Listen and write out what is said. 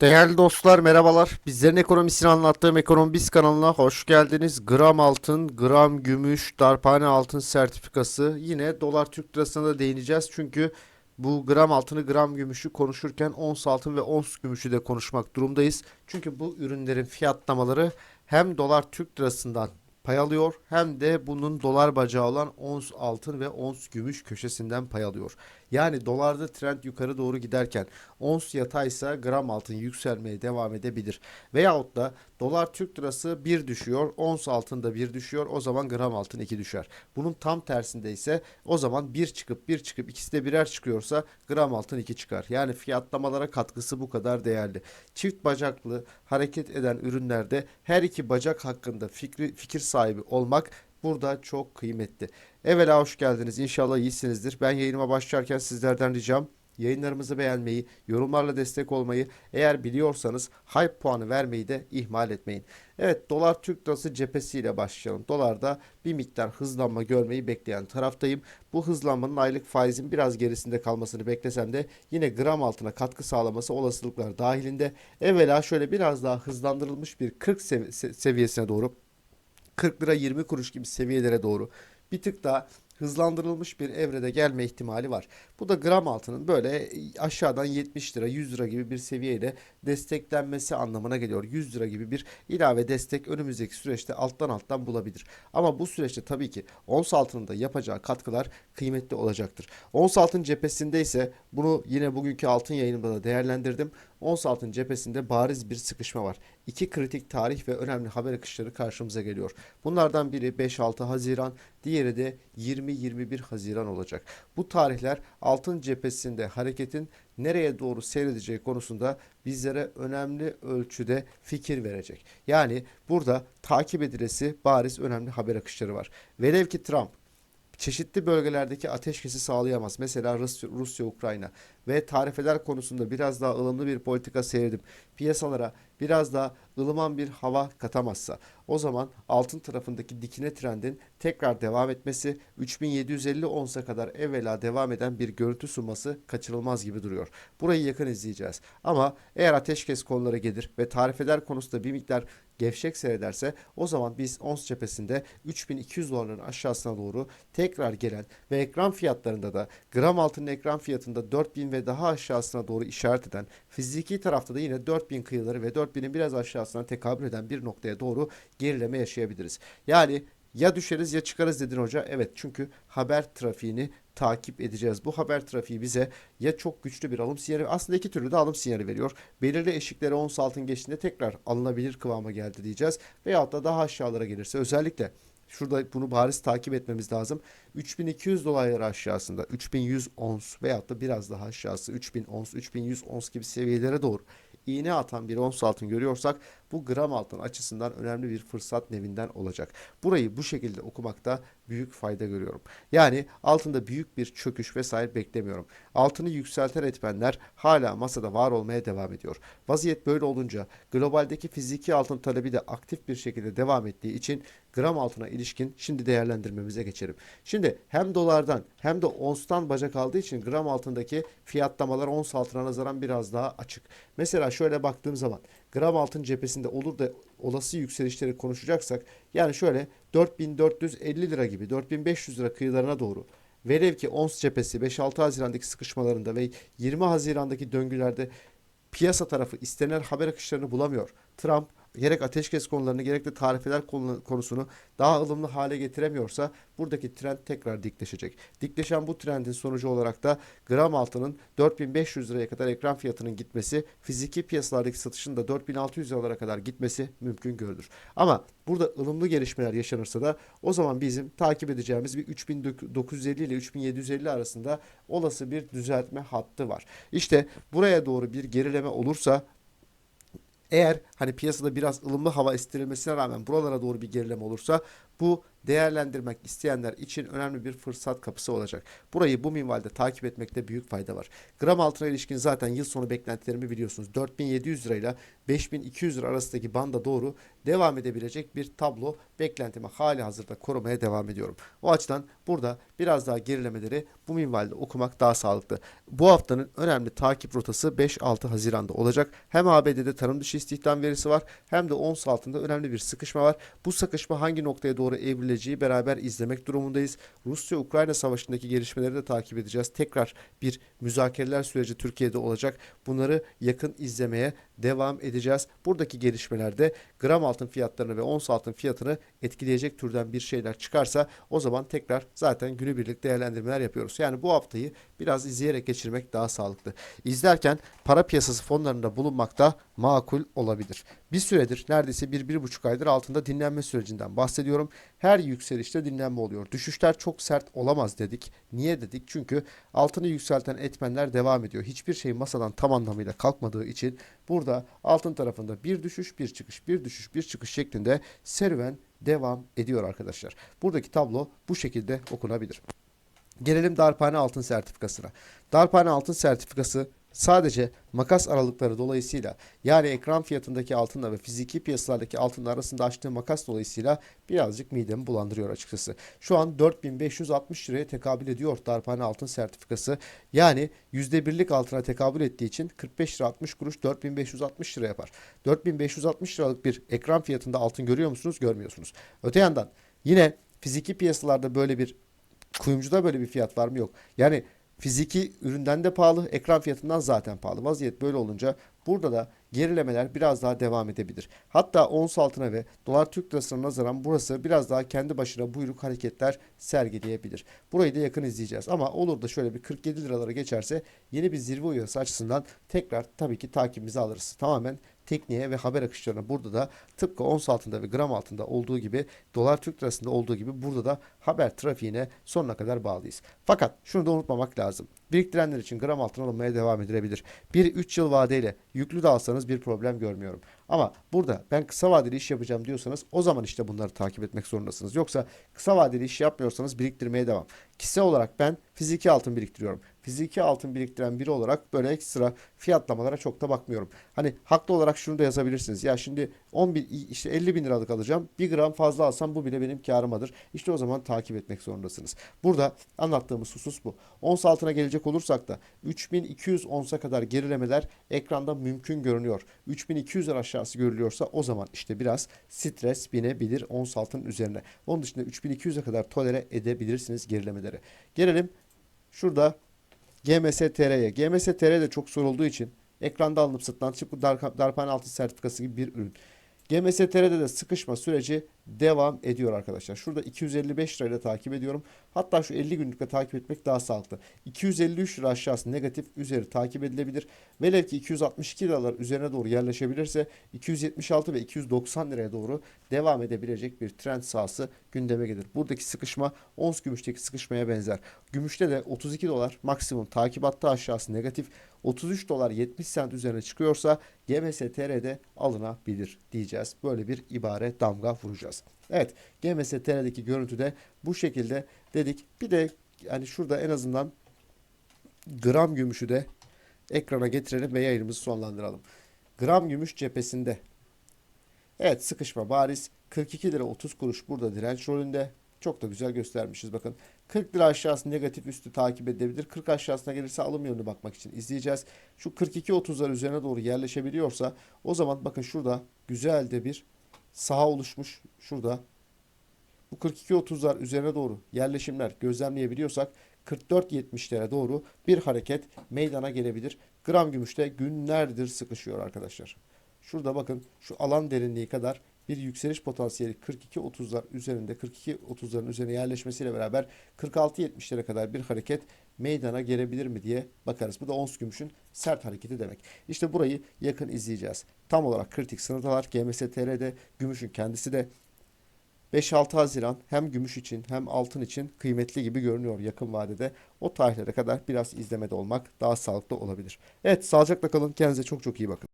Değerli dostlar merhabalar. Bizlerin ekonomisini anlattığım Ekonomi kanalına hoş geldiniz. Gram altın, gram gümüş, darphane altın sertifikası yine dolar Türk lirasına da değineceğiz. Çünkü bu gram altını, gram gümüşü konuşurken ons altın ve ons gümüşü de konuşmak durumdayız. Çünkü bu ürünlerin fiyatlamaları hem dolar Türk lirasından pay alıyor hem de bunun dolar bacağı olan ons altın ve ons gümüş köşesinden pay alıyor. Yani dolarda trend yukarı doğru giderken ons yataysa gram altın yükselmeye devam edebilir. Veyahut da dolar Türk lirası 1 düşüyor, ons altın da 1 düşüyor. O zaman gram altın 2 düşer. Bunun tam tersinde ise o zaman 1 çıkıp 1 çıkıp ikisi de birer çıkıyorsa gram altın 2 çıkar. Yani fiyatlamalara katkısı bu kadar değerli. Çift bacaklı hareket eden ürünlerde her iki bacak hakkında fikri, fikir sahibi olmak burada çok kıymetli. Evvela hoş geldiniz. İnşallah iyisinizdir. Ben yayınıma başlarken sizlerden ricam yayınlarımızı beğenmeyi, yorumlarla destek olmayı, eğer biliyorsanız hype puanı vermeyi de ihmal etmeyin. Evet, dolar Türk lirası cephesiyle başlayalım. Dolarda bir miktar hızlanma görmeyi bekleyen taraftayım. Bu hızlanmanın aylık faizin biraz gerisinde kalmasını beklesem de yine gram altına katkı sağlaması olasılıklar dahilinde. Evvela şöyle biraz daha hızlandırılmış bir 40 sevi- se- seviyesine doğru 40 lira 20 kuruş gibi seviyelere doğru bir tık daha hızlandırılmış bir evrede gelme ihtimali var. Bu da gram altının böyle aşağıdan 70 lira 100 lira gibi bir seviyeyle desteklenmesi anlamına geliyor. 100 lira gibi bir ilave destek önümüzdeki süreçte alttan alttan bulabilir. Ama bu süreçte tabii ki ons altının da yapacağı katkılar kıymetli olacaktır. Ons altın cephesinde ise bunu yine bugünkü altın yayınımda da değerlendirdim. Ons altın cephesinde bariz bir sıkışma var. İki kritik tarih ve önemli haber akışları karşımıza geliyor. Bunlardan biri 5-6 Haziran, diğeri de 20-21 Haziran olacak. Bu tarihler altın cephesinde hareketin nereye doğru seyredeceği konusunda bizlere önemli ölçüde fikir verecek. Yani burada takip edilesi bariz önemli haber akışları var. Velev ki Trump çeşitli bölgelerdeki ateşkesi sağlayamaz. Mesela Rusya, Ukrayna ve tarifeler konusunda biraz daha ılımlı bir politika seyredip piyasalara biraz daha ılıman bir hava katamazsa o zaman altın tarafındaki dikine trendin tekrar devam etmesi 3750 onsa kadar evvela devam eden bir görüntü sunması kaçırılmaz gibi duruyor. Burayı yakın izleyeceğiz. Ama eğer ateşkes konuları gelir ve tarifeler konusunda bir miktar gevşek seyrederse o zaman biz ons cephesinde 3200 dolarların aşağısına doğru tekrar gelen ve ekran fiyatlarında da gram altının ekran fiyatında 4000 ve daha aşağısına doğru işaret eden fiziki tarafta da yine 4000 kıyıları ve 4000'in biraz aşağısına tekabül eden bir noktaya doğru gerileme yaşayabiliriz. Yani ya düşeriz ya çıkarız dedin hoca. Evet çünkü haber trafiğini takip edeceğiz. Bu haber trafiği bize ya çok güçlü bir alım sinyali aslında iki türlü de alım sinyali veriyor. Belirli eşiklere ons altın geçtiğinde tekrar alınabilir kıvama geldi diyeceğiz. Veyahut da daha aşağılara gelirse özellikle Şurada bunu bariz takip etmemiz lazım. 3200 dolayları aşağısında 3100 ons veyahut da biraz daha aşağısı 3000 ons, 3100 ons gibi seviyelere doğru iğne atan bir ons altın görüyorsak bu gram altın açısından önemli bir fırsat nevinden olacak. Burayı bu şekilde okumakta büyük fayda görüyorum. Yani altında büyük bir çöküş vesaire beklemiyorum. Altını yükselten etmenler hala masada var olmaya devam ediyor. Vaziyet böyle olunca globaldeki fiziki altın talebi de aktif bir şekilde devam ettiği için gram altına ilişkin şimdi değerlendirmemize geçelim. Şimdi hem dolardan hem de onstan bacak aldığı için gram altındaki fiyatlamalar ons altına nazaran biraz daha açık. Mesela şöyle baktığım zaman gram altın cephesinde olur da olası yükselişleri konuşacaksak yani şöyle 4450 lira gibi 4500 lira kıyılarına doğru velev ki ons cephesi 5-6 Haziran'daki sıkışmalarında ve 20 Haziran'daki döngülerde piyasa tarafı istenen haber akışlarını bulamıyor. Trump gerek ateşkes konularını gerek de tarifeler konu- konusunu daha ılımlı hale getiremiyorsa buradaki trend tekrar dikleşecek. Dikleşen bu trendin sonucu olarak da gram altının 4500 liraya kadar ekran fiyatının gitmesi, fiziki piyasalardaki satışın da 4600 liralara kadar gitmesi mümkün görülür. Ama burada ılımlı gelişmeler yaşanırsa da o zaman bizim takip edeceğimiz bir 3950 ile 3750 arasında olası bir düzeltme hattı var. İşte buraya doğru bir gerileme olursa eğer hani piyasada biraz ılımlı hava estirilmesine rağmen buralara doğru bir gerileme olursa Bu değerlendirmek isteyenler için önemli bir fırsat kapısı olacak. Burayı bu minvalde takip etmekte büyük fayda var. Gram altına ilişkin zaten yıl sonu beklentilerimi biliyorsunuz. 4700 lirayla 5200 lira arasındaki banda doğru devam edebilecek bir tablo beklentimi hali hazırda korumaya devam ediyorum. O açıdan burada biraz daha gerilemeleri bu minvalde okumak daha sağlıklı. Bu haftanın önemli takip rotası 5-6 Haziran'da olacak. Hem ABD'de tarım dışı istihdam verisi var hem de ons altında önemli bir sıkışma var. Bu sıkışma hangi noktaya doğru evrileceği beraber izlemek durumundayız. Rusya-Ukrayna savaşındaki gelişmeleri de takip edeceğiz. Tekrar bir müzakereler süreci Türkiye'de olacak. Bunları yakın izlemeye devam edeceğiz. Buradaki gelişmelerde gram altın fiyatlarını ve ons altın fiyatını etkileyecek türden bir şeyler çıkarsa o zaman tekrar zaten günübirlik değerlendirmeler yapıyoruz. Yani bu haftayı biraz izleyerek geçirmek daha sağlıklı. İzlerken para piyasası fonlarında bulunmak da makul olabilir. Bir süredir neredeyse bir, bir buçuk aydır altında dinlenme sürecinden bahsediyorum. Her yükselişte dinlenme oluyor. Düşüşler çok sert olamaz dedik. Niye dedik? Çünkü altını yükselten etmenler devam ediyor. Hiçbir şey masadan tam anlamıyla kalkmadığı için burada altın tarafında bir düşüş, bir çıkış, bir düşüş, bir çıkış şeklinde serüven devam ediyor arkadaşlar. Buradaki tablo bu şekilde okunabilir. Gelelim darphane altın sertifikasına. Darphane altın sertifikası sadece makas aralıkları dolayısıyla yani ekran fiyatındaki altınla ve fiziki piyasalardaki altınla arasında açtığı makas dolayısıyla birazcık midemi bulandırıyor açıkçası. Şu an 4560 liraya tekabül ediyor darphane altın sertifikası. Yani %1'lik altına tekabül ettiği için 45 lira 60 kuruş 4560 lira yapar. 4560 liralık bir ekran fiyatında altın görüyor musunuz? Görmüyorsunuz. Öte yandan yine fiziki piyasalarda böyle bir kuyumcuda böyle bir fiyat var mı? Yok. Yani fiziki üründen de pahalı, ekran fiyatından zaten pahalı. Vaziyet böyle olunca burada da gerilemeler biraz daha devam edebilir. Hatta ons altına ve dolar Türk lirasına nazaran burası biraz daha kendi başına buyruk hareketler sergileyebilir. Burayı da yakın izleyeceğiz ama olur da şöyle bir 47 liralara geçerse yeni bir zirve uyarısı açısından tekrar tabii ki takibimizi alırız. Tamamen tekniğe ve haber akışlarına burada da tıpkı ons altında ve gram altında olduğu gibi dolar Türk lirasında olduğu gibi burada da haber trafiğine sonuna kadar bağlıyız. Fakat şunu da unutmamak lazım. Biriktirenler için gram altın alınmaya devam edilebilir. Bir 3 yıl vadeyle yüklü de alsanız bir problem görmüyorum. Ama burada ben kısa vadeli iş yapacağım diyorsanız o zaman işte bunları takip etmek zorundasınız. Yoksa kısa vadeli iş yapmıyorsanız biriktirmeye devam. Kişisel olarak ben fiziki altın biriktiriyorum. Fiziki altın biriktiren biri olarak böyle ekstra fiyatlamalara çok da bakmıyorum. Hani haklı olarak şunu da yazabilirsiniz. Ya şimdi 10 bin, işte 50 bin liralık alacağım. 1 gram fazla alsam bu bile benim karımadır. İşte o zaman takip etmek zorundasınız. Burada anlattığımız husus bu. Ons altına gelecek olursak da 3200 onsa kadar gerilemeler ekranda mümkün görünüyor. 3200 aşağısı görülüyorsa o zaman işte biraz stres binebilir ons altının üzerine. Onun dışında 3200'e kadar tolere edebilirsiniz gerilemeleri. Gelelim şurada GMS-TR'ye. GMS-TR de çok sorulduğu için ekranda alınıp satılan darphane altın sertifikası gibi bir ürün. GMS-TR'de de sıkışma süreci devam ediyor arkadaşlar. Şurada 255 lirayla takip ediyorum. Hatta şu 50 günlükle takip etmek daha sağlıklı. 253 lira aşağısı negatif üzeri takip edilebilir. Velev ki 262 liralar üzerine doğru yerleşebilirse 276 ve 290 liraya doğru devam edebilecek bir trend sahası gündeme gelir. Buradaki sıkışma ons gümüşteki sıkışmaya benzer. Gümüşte de 32 dolar maksimum takip hattı aşağısı negatif. 33 dolar 70 sent üzerine çıkıyorsa GMS TR'de alınabilir diyeceğiz. Böyle bir ibare damga vuracağız. Evet GMS TR'deki görüntüde bu şekilde dedik. Bir de yani şurada en azından gram gümüşü de ekrana getirelim ve yayınımızı sonlandıralım. Gram gümüş cephesinde Evet sıkışma bariz 42 lira 30 kuruş burada direnç rolünde. Çok da güzel göstermişiz bakın. 40 lira aşağısı negatif üstü takip edebilir. 40 aşağısına gelirse alım yönünü bakmak için izleyeceğiz. Şu 42-30'lar üzerine doğru yerleşebiliyorsa o zaman bakın şurada güzel de bir saha oluşmuş. Şurada bu 42-30'lar üzerine doğru yerleşimler gözlemleyebiliyorsak 44-70'lere doğru bir hareket meydana gelebilir. Gram gümüşte günlerdir sıkışıyor arkadaşlar. Şurada bakın şu alan derinliği kadar bir yükseliş potansiyeli 42-30'lar üzerinde 42-30'ların üzerine yerleşmesiyle beraber 46-70'lere kadar bir hareket meydana gelebilir mi diye bakarız. Bu da ons gümüşün sert hareketi demek. İşte burayı yakın izleyeceğiz. Tam olarak kritik sınırdalar. GMS TR'de gümüşün kendisi de 5-6 Haziran hem gümüş için hem altın için kıymetli gibi görünüyor yakın vadede. O tarihlere kadar biraz izlemede olmak daha sağlıklı olabilir. Evet sağlıcakla kalın. Kendinize çok çok iyi bakın.